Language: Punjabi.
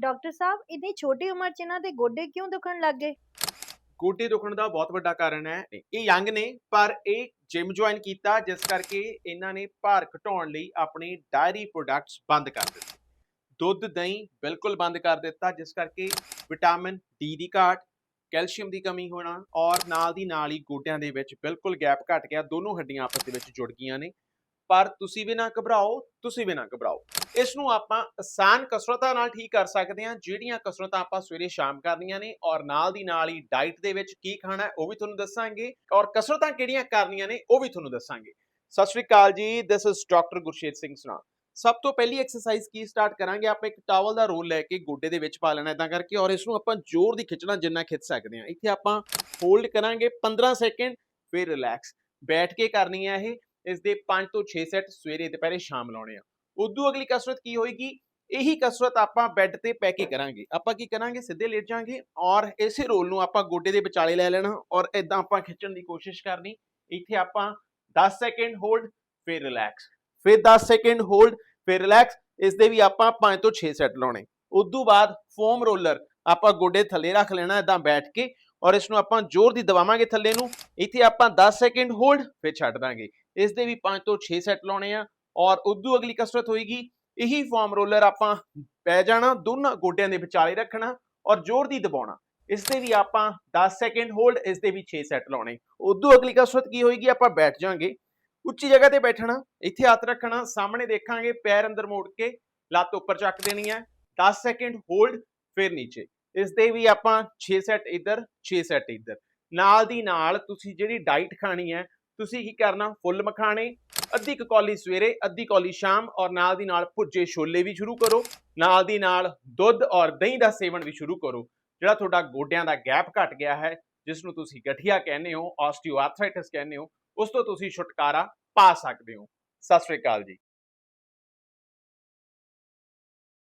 ਡਾਕਟਰ ਸਾਹਿਬ, ਇੰਨੀ ਛੋਟੀ ਉਮਰ 'ਚ ਇਹਨਾਂ ਦੇ ਗੋਡੇ ਕਿਉਂ ਦੁਖਣ ਲੱਗ ਗਏ? ਗੋਡੇ ਦੁਖਣ ਦਾ ਬਹੁਤ ਵੱਡਾ ਕਾਰਨ ਹੈ। ਇਹ ਯੰਗ ਨੇ, ਪਰ ਇਹ ਜਿਮ ਜੁਆਇਨ ਕੀਤਾ, ਜਿਸ ਕਰਕੇ ਇਹਨਾਂ ਨੇ ਭਾਰ ਘਟਾਉਣ ਲਈ ਆਪਣੇ ਡਾਇਰੀ ਪ੍ਰੋਡਕਟਸ ਬੰਦ ਕਰ ਦਿੱਤੇ। ਦੁੱਧ, ਦਹੀਂ ਬਿਲਕੁਲ ਬੰਦ ਕਰ ਦਿੱਤਾ, ਜਿਸ ਕਰਕੇ ਵਿਟਾਮਿਨ ਡੀ ਦੀ ਘਾਟ, ਕੈਲਸ਼ੀਅਮ ਦੀ ਕਮੀ ਹੋਣਾ ਔਰ ਨਾਲ ਦੀ ਨਾਲ ਹੀ ਗੋਡਿਆਂ ਦੇ ਵਿੱਚ ਬਿਲਕੁਲ ਗੈਪ ਘਟ ਗਿਆ। ਦੋਨੋਂ ਹੱਡੀਆਂ ਆਪਸ ਦੇ ਵਿੱਚ ਜੁੜ ਗਈਆਂ ਨੇ। ਪਰ ਤੁਸੀਂ ਵੀ ਨਾ ਘਬਰਾਓ, ਤੁਸੀਂ ਵੀ ਨਾ ਘਬਰਾਓ। ਇਸ ਨੂੰ ਆਪਾਂ ਆਸਾਨ ਕਸਰਤਾਂ ਨਾਲ ਠੀਕ ਕਰ ਸਕਦੇ ਹਾਂ, ਜਿਹੜੀਆਂ ਕਸਰਤਾਂ ਆਪਾਂ ਸਵੇਰੇ ਸ਼ਾਮ ਕਰਨੀਆਂ ਨੇ ਔਰ ਨਾਲ ਦੀ ਨਾਲ ਹੀ ਡਾਈਟ ਦੇ ਵਿੱਚ ਕੀ ਖਾਣਾ ਹੈ ਉਹ ਵੀ ਤੁਹਾਨੂੰ ਦੱਸਾਂਗੇ ਔਰ ਕਸਰਤਾਂ ਕਿਹੜੀਆਂ ਕਰਨੀਆਂ ਨੇ ਉਹ ਵੀ ਤੁਹਾਨੂੰ ਦੱਸਾਂਗੇ। ਸਤਿ ਸ਼੍ਰੀ ਅਕਾਲ ਜੀ this is doctor Gurshet Singh ਸੁਨਾ ਸਭ ਤੋਂ ਪਹਿਲੀ ਐਕਸਰਸਾਈਜ਼ ਕੀ ਸਟਾਰਟ ਕਰਾਂਗੇ? ਆਪਾਂ ਇੱਕ ਟਾਵਲ ਦਾ ਰੋਲ ਲੈ ਕੇ ਗੋਡੇ ਦੇ ਵਿੱਚ ਪਾ ਲੈਣਾ ਇਦਾਂ ਕਰਕੇ ਔਰ ਇਸ ਨੂੰ ਆਪਾਂ ਜ਼ੋਰ ਦੀ ਖਿੱਚਣਾ ਜਿੰਨਾ ਖਿੱਚ ਸਕਦੇ ਹਾਂ। ਇੱਥੇ ਆਪਾਂ ਹੋਲਡ ਕਰਾਂਗੇ 15 ਸੈਕਿੰਡ ਫਿਰ ਰਿਲੈਕਸ ਬੈਠ ਕੇ ਕਰਨੀ ਹੈ ਇਹ। ਇਸ ਦੇ 5 ਤੋਂ 6 ਸੈਟ ਸਵੇਰੇ ਦੁਪਹਿਰੇ ਸ਼ਾਮ ਲਾਉਣੇ ਆ। ਉਦੋਂ ਅਗਲੀ ਕਸਰਤ ਕੀ ਹੋਏਗੀ? ਇਹੀ ਕਸਰਤ ਆਪਾਂ ਬੈੱਡ ਤੇ ਪੈ ਕੇ ਕਰਾਂਗੇ। ਆਪਾਂ ਕੀ ਕਰਾਂਗੇ? ਸਿੱਧੇ ਲੇਟ ਜਾਾਂਗੇ ਔਰ ਇਸੇ ਰੋਲ ਨੂੰ ਆਪਾਂ ਗੋਡੇ ਦੇ ਵਿਚਾਲੇ ਲੈ ਲੈਣਾ ਔਰ ਇਦਾਂ ਆਪਾਂ ਖਿੱਚਣ ਦੀ ਕੋਸ਼ਿਸ਼ ਕਰਨੀ। ਇੱਥੇ ਆਪਾਂ 10 ਸੈਕਿੰਡ ਹੋਲਡ, ਫਿਰ ਰਿਲੈਕਸ। ਫਿਰ 10 ਸੈਕਿੰਡ ਹੋਲਡ, ਫਿਰ ਰਿਲੈਕਸ। ਇਸ ਦੇ ਵੀ ਆਪਾਂ 5 ਤੋਂ 6 ਸੈੱਟ ਲਾਉਣੇ। ਉਦੋਂ ਬਾਅਦ ਫੋਮ ਰੋਲਰ ਆਪਾਂ ਗੋਡੇ ਥੱਲੇ ਰੱਖ ਲੈਣਾ ਇਦਾਂ ਬੈਠ ਕੇ ਔਰ ਇਸ ਨੂੰ ਆਪਾਂ ਜ਼ੋਰ ਦੀ ਦਬਾਵਾਂਗੇ ਥੱਲੇ ਨੂੰ। ਇੱਥੇ ਆਪਾਂ 10 ਸੈਕਿੰਡ ਹੋਲਡ, ਫਿਰ ਛੱਡ ਦਾਂਗੇ। ਇਸ ਦੇ ਵੀ 5 ਤੋਂ 6 ਸੈਟ ਲਾਉਣੇ ਆ ਔਰ ਉਦੋਂ ਅਗਲੀ ਕਸਰਤ ਹੋਏਗੀ। ਇਹੀ ਫਾਰਮ ਰੋਲਰ ਆਪਾਂ ਪੈ ਜਾਣਾ, ਦੋਨਾਂ ਗੋਡਿਆਂ ਦੇ ਵਿਚਾਲੇ ਰੱਖਣਾ ਔਰ ਜ਼ੋਰ ਦੀ ਦਬਾਉਣਾ। ਇਸ ਦੇ ਵੀ ਆਪਾਂ 10 ਸੈਕਿੰਡ ਹੋਲਡ, ਇਸ ਦੇ ਵੀ 6 ਸੈਟ ਲਾਉਣੇ। ਉਦੋਂ ਅਗਲੀ ਕਸਰਤ ਕੀ ਹੋਏਗੀ? ਆਪਾਂ ਬੈਠ ਜਾਾਂਗੇ। ਉੱਚੀ ਜਗ੍ਹਾ ਤੇ ਬੈਠਣਾ, ਇੱਥੇ ਹੱਥ ਰੱਖਣਾ, ਸਾਹਮਣੇ ਦੇਖਾਂਗੇ, ਪੈਰ ਅੰਦਰ ਮੋੜ ਕੇ ਲੱਤ ਉੱਪਰ ਚੱਕ ਦੇਣੀ ਹੈ। 10 ਸੈਕਿੰਡ ਹੋਲਡ, ਫਿਰ ਨੀਚੇ। ਇਸ ਦੇ ਵੀ ਆਪਾਂ 6 ਸੈੱਟ ਇੱਧਰ 6 ਸੈੱਟ ਇੱਧਰ। ਨਾਲ ਦੀ ਨਾਲ ਤੁਸੀਂ ਜਿਹੜੀ ਡਾਈਟ ਖਾਣੀ ਹੈ, ਤੁਸੀਂ ਕੀ ਕਰਨਾ, ਫੁੱਲ ਮਖਾਣੇ, ਅੱਧੀ ਕੁ ਕੌਲੀ ਸਵੇਰੇ, ਅੱਧੀ ਕੌਲੀ ਸ਼ਾਮ ਔਰ ਨਾਲ ਦੀ ਨਾਲ ਭੁੱਜੇ ਛੋਲੇ ਵੀ ਸ਼ੁਰੂ ਕਰੋ। ਨਾਲ ਦੀ ਨਾਲ ਦੁੱਧ ਔਰ ਦਹੀਂ ਦਾ ਸੇਵਨ ਵੀ ਸ਼ੁਰੂ ਕਰੋ, ਜਿਹੜਾ ਤੁਹਾਡਾ ਗੋਡਿਆਂ ਦਾ ਗੈਪ ਘਟ ਗਿਆ ਹੈ, ਜਿਸ ਨੂੰ ਤੁਸੀਂ ਗਠੀਆ ਕਹਿੰਦੇ ਹੋ ਆਸਟੀਓਆਰਥਰਾਈਟਿਸ ਕਹਿੰਦੇ ਹੋ, ਉਸ ਤੋਂ ਤੁਸੀਂ ਛੁਟਕਾਰਾ ਪਾ ਸਕਦੇ ਹੋ। ਸਤਿ ਸ਼੍ਰੀ ਅਕਾਲ ਜੀ।